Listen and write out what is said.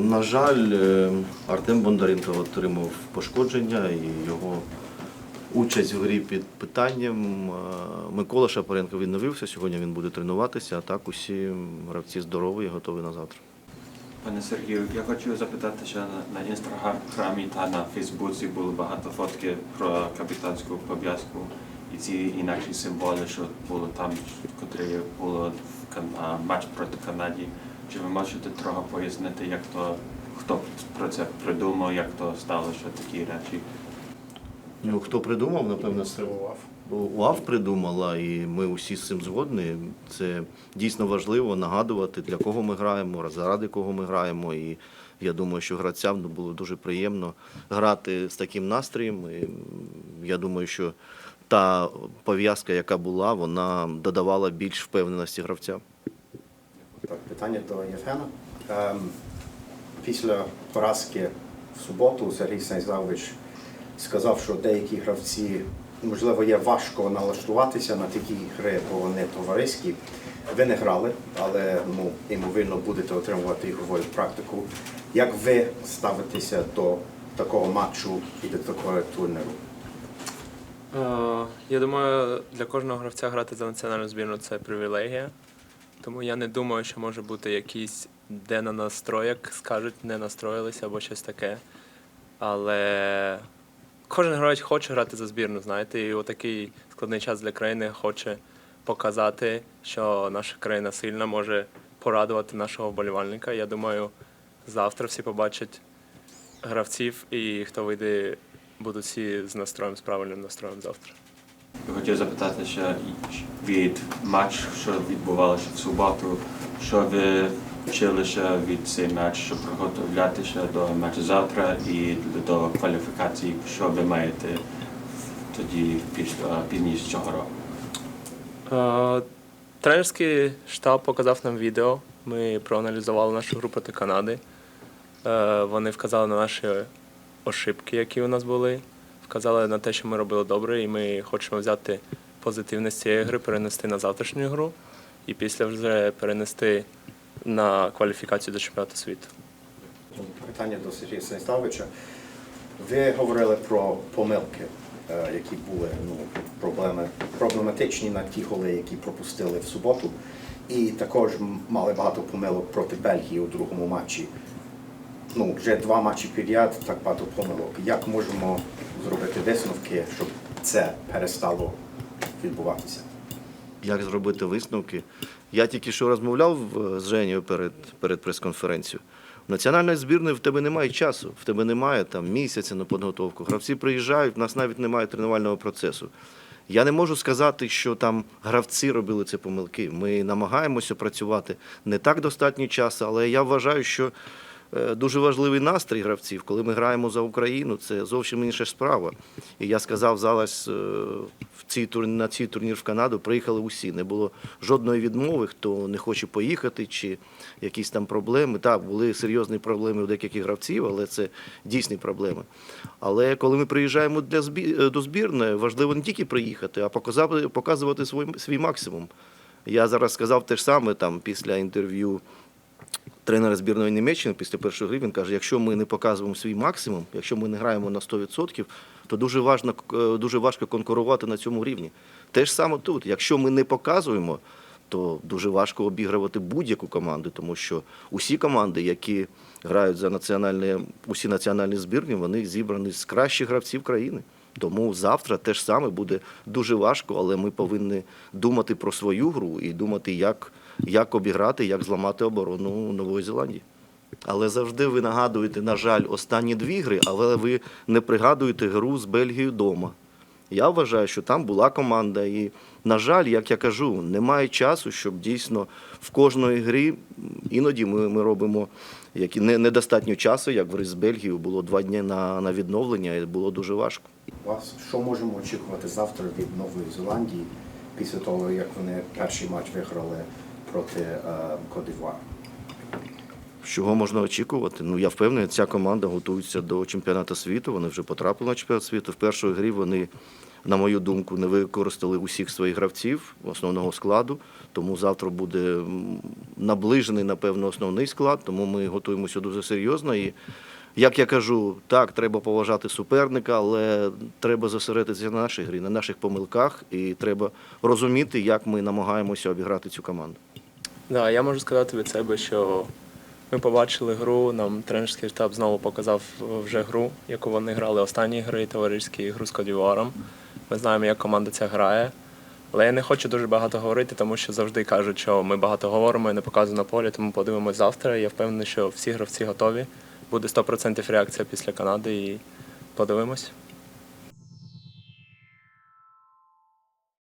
На жаль, е, Артем Бондаренко отримав пошкодження і його участь в грі під питанням. Е, Микола Шапаренко відновився. Сьогодні він буде тренуватися, а так усі гравці здорові і готові на завтра. Пане Сергію, я хочу запитати, що на, інстаграмі та на Фейсбуці було багато фотки про капітанську пов'язку і ці інакші символи, що було там, котрі було в матч проти Канаді. Чи ви можете трохи пояснити, як то хто про це придумав, як то стало, що такі речі? Ну, хто придумав, напевно, це УАВ придумала, і ми усі з цим згодні. Це дійсно важливо нагадувати, для кого ми граємо, заради кого ми граємо. І я думаю, що гравцям було дуже приємно грати з таким настроєм. І я думаю, що та пов'язка, яка була, вона додавала більш впевненості гравцям. Питання до Євгена. Ем, після поразки в суботу Сергій Станіславович сказав, що деякі гравці, можливо, є важко налаштуватися на такі ігри, бо вони товариські. Ви не грали, але ну, ймовірно будете отримувати ігрову практику. Як ви ставитеся до такого матчу і до такого турніру? Е, Я думаю, для кожного гравця грати за національну збірну це привілегія. Тому я не думаю, що може бути якийсь де на настрой, скажуть, не настроїлися або щось таке. Але кожен гравець хоче грати за збірну, знаєте, і у такий складний час для країни хоче показати, що наша країна сильна, може порадувати нашого вболівальника. Я думаю, завтра всі побачать гравців, і хто вийде, будуть всі з настроєм, з правильним настроєм завтра. Хотів запитати ще від матч, що відбувалося в суботу, що ви вчилися від цей матч, щоб приготуватися до матчу завтра і до кваліфікації, що ви маєте тоді пізніше цього року. Е, Тренерський штаб показав нам відео. Ми проаналізували нашу гру проти Канади. Е, Вони вказали на наші ошибки, які у нас були, вказали на те, що ми робили добре, і ми хочемо взяти позитивне з цієї гри, перенести на завтрашню гру і після вже перенести на кваліфікацію до чемпіонату світу. Питання до Сергія Станіславовича. Ви говорили про помилки, е, які були ну, проблеми, проблематичні на ті голи, які пропустили в суботу. І також мали багато помилок проти Бельгії у другому матчі. Ну, вже два матчі підряд, так багато помилок. Як можемо зробити висновки, щоб це перестало відбуватися? як зробити висновки. Я тільки що розмовляв е, з Женєю перед, перед прес-конференцією. У національної збірної в тебе немає часу, в тебе немає там місяця на підготовку. Гравці приїжджають, в нас навіть немає тренувального процесу. Я не можу сказати, що там гравці робили ці помилки. Ми намагаємося працювати не так достатньо часу, але я вважаю, що дуже важливий настрій гравців, коли ми граємо за Україну, це зовсім інша справа. І я сказав зараз е, в цій тур- на цей турнір в Канаду приїхали усі. Не було жодної відмови, хто не хоче поїхати, чи якісь там проблеми. Так, були серйозні проблеми у деяких гравців, але це дійсні проблеми. Але коли ми приїжджаємо для збі... е, до збірної, важливо не тільки приїхати, а показати, показувати свій, свій максимум. Я зараз сказав те ж саме там після інтерв'ю тренера збірної Німеччини після першої гри він каже: якщо ми не показуємо свій максимум, якщо ми не граємо на 100%, то дуже важно, е, дуже важко конкурувати на цьому рівні. Те ж саме тут. Якщо ми не показуємо, то дуже важко обігрувати будь-яку команду, тому що усі команди, які грають за національні, усі національні збірні, вони зібрані з кращих гравців країни. Тому завтра теж саме буде дуже важко, але ми повинні думати про свою гру і думати, як, як обіграти, як зламати оборону Нової Зеландії. Але завжди ви нагадуєте, на жаль, останні дві гри, але ви не пригадуєте гру з Бельгією вдома. Я вважаю, що там була команда, і, на жаль, як я кажу, немає часу, щоб дійсно в кожної грі іноді ми, ми робимо які не, недостатньо часу, як в грі з Бельгією, було два дні на, на відновлення, і було дуже важко. Вас що можемо очікувати завтра від Нової Зеландії після того, як вони перший матч виграли проти е, Кодивуар? Чого можна очікувати? Ну я впевнений, ця команда готується до чемпіонату світу. Вони вже потрапили на чемпіонат світу. В першій грі вони на мою думку, не використали усіх своїх гравців основного складу. Тому завтра буде наближений, напевно, основний склад. Тому ми готуємося дуже серйозно. І як я кажу, так, треба поважати суперника, але треба зосередитися на нашій грі, на наших помилках, і треба розуміти, як ми намагаємося обіграти цю команду. Да, я можу сказати від себе, що ми побачили гру, нам тренерський штаб знову показав вже гру, яку вони грали останні гри, товариські гру з Кодіваром. Ми знаємо, як команда ця грає. Але я не хочу дуже багато говорити, тому що завжди кажуть, що ми багато говоримо і не показуємо на полі, тому подивимось завтра. Я впевнений, що всі гравці готові. Буде 100% реакція після Канади і подивимось.